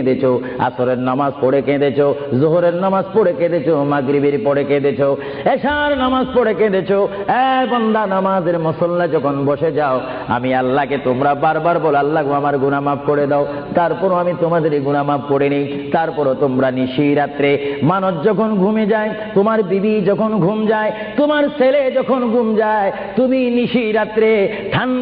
কেঁদেছো, আসরের নামাজ পড়ে কেঁদেছো, জোহরের নামাজ পড়ে কেঁদেছো, মাগরিবের পড়ে কেঁদেছো, এশার নামাজ পড়ে কেঁদেছো, এ বান্দা নামাজের মুসল্লা যখন বসে যাও, আমি আল্লাহকে তোমরা বারবার বল, আল্লাহ আমার গুনাহ মাফ করে দাও, তারপরও আমি তোমাদের এই গুনাহ মাফ করে নিই তারপরও তোমরা নিশি রাত্রে মানুষ যখন ঘুমে যায়, তোমার বিবি যখন ঘুম যায়, তোমার ছেলে যখন ঘুম যায়, তুমি নিশি রাত্রে ঠান্ডা